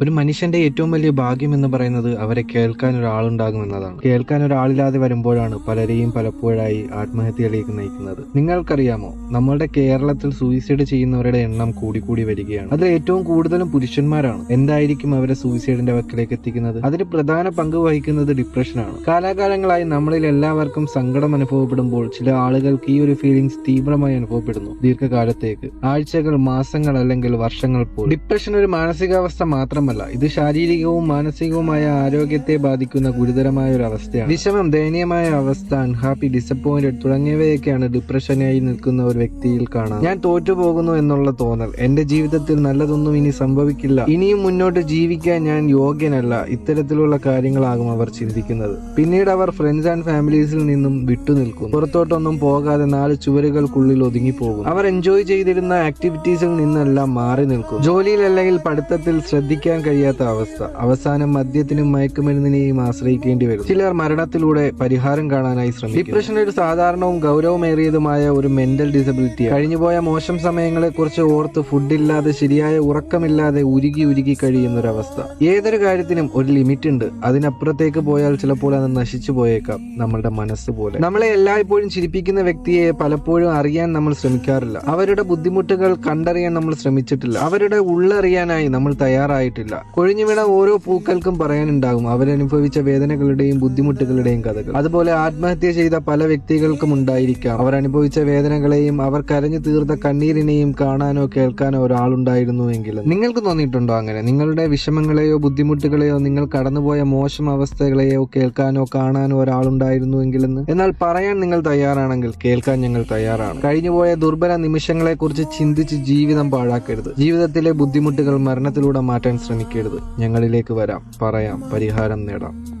ഒരു മനുഷ്യന്റെ ഏറ്റവും വലിയ ഭാഗ്യം എന്ന് പറയുന്നത് അവരെ കേൾക്കാൻ ഒരാളുണ്ടാകും എന്നതാണ്. കേൾക്കാൻ ഒരാളില്ലാതെ വരുമ്പോഴാണ് പലരെയും പലപ്പോഴായി ആത്മഹത്യയിലേക്ക് നയിക്കുന്നത്. നിങ്ങൾക്കറിയാമോ? നമ്മളുടെ കേരളത്തിൽ സൂയിസൈഡ് ചെയ്യുന്നവരുടെ എണ്ണം കൂടി കൂടി വരികയാണ്. അതിൽ ഏറ്റവും കൂടുതലും പുരുഷന്മാരാണ്. എന്തായിരിക്കും അവരെ സൂയിസൈഡിന്റെ വക്കിലേക്ക് എത്തിക്കുന്നത്? അതിന് പ്രധാന പങ്ക് വഹിക്കുന്നത് ഡിപ്രഷനാണ് കാലാകാലങ്ങളായി നമ്മളിൽ എല്ലാവർക്കും സങ്കടം അനുഭവപ്പെടുമ്പോൾ ചില ആളുകൾക്ക് ഈ ഒരു ഫീലിംഗ്സ് തീവ്രമായി അനുഭവപ്പെടുന്നു. ദീർഘകാലത്തേക്ക്. ആഴ്ചകൾ മാസങ്ങൾ അല്ലെങ്കിൽ വർഷങ്ങൾ പോലും. ഡിപ്രഷൻ ഒരു മാനസികാവസ്ഥ മാത്രമല്ല ഇത് ശാരീരികവും മാനസികവുമായ ആരോഗ്യത്തെ ബാധിക്കുന്ന ഗുരുതരമായ ഒരു അവസ്ഥയാണ് വിഷമം ദയനീയമായ അവസ്ഥ അൺഹാപ്പി ഡിസപ്പോയിന്റഡ് തുടങ്ങിയവയൊക്കെയാണ് ഡിപ്രഷനായി നിൽക്കുന്ന ഒരു വ്യക്തിയിൽ കാണാം. ഞാൻ തോറ്റുപോകുന്നു എന്നുള്ള തോന്നൽ എന്റെ ജീവിതത്തിൽ നല്ലതൊന്നും ഇനി സംഭവിക്കില്ല. ഇനിയും മുന്നോട്ട് ജീവിക്കാൻ ഞാൻ യോഗ്യനല്ല ഇത്തരത്തിലുള്ള കാര്യങ്ങളാകും അവർ ചിന്തിക്കുന്നത്. പിന്നീട് അവർ ഫ്രണ്ട്സ് ആൻഡ് ഫാമിലീസിൽ നിന്നും വിട്ടുനിൽക്കും പുറത്തോട്ടൊന്നും പോകാതെ നാല് ചുവരുകൾക്കുള്ളിൽ ഒതുങ്ങിപ്പോകും അവർ എൻജോയ് ചെയ്തിരുന്ന ആക്ടിവിറ്റീസിൽ നിന്നെല്ലാം മാറി നിൽക്കും ജോലിയിൽ അല്ലെങ്കിൽ പഠിത്തത്തിൽ ശ്രദ്ധിക്കാൻ കഴിയാത്ത അവസ്ഥ. അവസാനം മദ്യത്തിനും മയക്കുമരുന്നിനെയും ആശ്രയിക്കേണ്ടി വരും. ചിലർ മരണത്തിലൂടെ പരിഹാരം കാണാനായി ശ്രമിക്കും ഡിപ്രഷൻ ഒരു സാധാരണവും ഗൗരവമേറിയതുമായ ഒരു മെന്റൽ ഡിസബിലിറ്റി കഴിഞ്ഞുപോയ മോശം സമയങ്ങളെ കുറിച്ച് ഓർത്ത് ഫുഡില്ലാതെ ശരിയായ ഉറക്കമില്ലാതെ ഉരുകി ഉരുകി കഴിയുന്ന ഒരു അവസ്ഥ ഏതൊരു കാര്യത്തിനും ഒരു ലിമിറ്റ് ഉണ്ട് അതിനപ്പുറത്തേക്ക് പോയാൽ ചിലപ്പോൾ അത് നശിച്ചു പോയേക്കാം നമ്മളുടെ മനസ്സ് പോലെ. നമ്മളെ എല്ലായ്പ്പോഴും ചിരിപ്പിക്കുന്ന വ്യക്തിയെ പലപ്പോഴും അറിയാൻ നമ്മൾ ശ്രമിക്കാറില്ല. അവരുടെ ബുദ്ധിമുട്ടുകൾ കണ്ടറിയാൻ നമ്മൾ ശ്രമിച്ചിട്ടില്ല. അവരുടെ ഉള്ളറിയാനായി നമ്മൾ തയ്യാറായിട്ടില്ല. കൊഴിഞ്ഞു വീണ ഓരോ പൂക്കൾക്കും പറയാനുണ്ടാകും. അവരനുഭവിച്ച വേദനകളുടെയും ബുദ്ധിമുട്ടുകളുടെയും കഥകൾ. അതുപോലെ ആത്മഹത്യ ചെയ്ത പല വ്യക്തികൾക്കും ഉണ്ടായിരിക്കാം. അവർ അനുഭവിച്ച വേദനകളെയും അവർ കരഞ്ഞു തീർത്ത കണ്ണീരിനെയും കാണാനോ കേൾക്കാനോ ഒരാളുണ്ടായിരുന്നുവെങ്കിലും നിങ്ങൾക്ക് തോന്നിയിട്ടുണ്ടോ അങ്ങനെ? നിങ്ങളുടെ വിഷമങ്ങളെയോ ബുദ്ധിമുട്ടുകളെയോ നിങ്ങൾ കടന്നുപോയ മോശം അവസ്ഥകളെയോ കേൾക്കാനോ കാണാനോ ഒരാളുണ്ടായിരുന്നുവെങ്കിലെന്ന് എന്നാൽ പറയാൻ നിങ്ങൾ തയ്യാറാണെങ്കിൽ കേൾക്കാൻ ഞങ്ങൾ തയ്യാറാണ്. കഴിഞ്ഞുപോയ ദുർബല നിമിഷങ്ങളെ കുറിച്ച് ചിന്തിച്ച് ജീവിതം പാഴാക്കരുത്. ജീവിതത്തിലെ ബുദ്ധിമുട്ടുകൾ മരണത്തിലൂടെ മാറ്റാൻ ശ്രമിക്കരുത് ഞങ്ങളിലേക്ക് വരാം. പറയാം. പരിഹാരം നേടാം.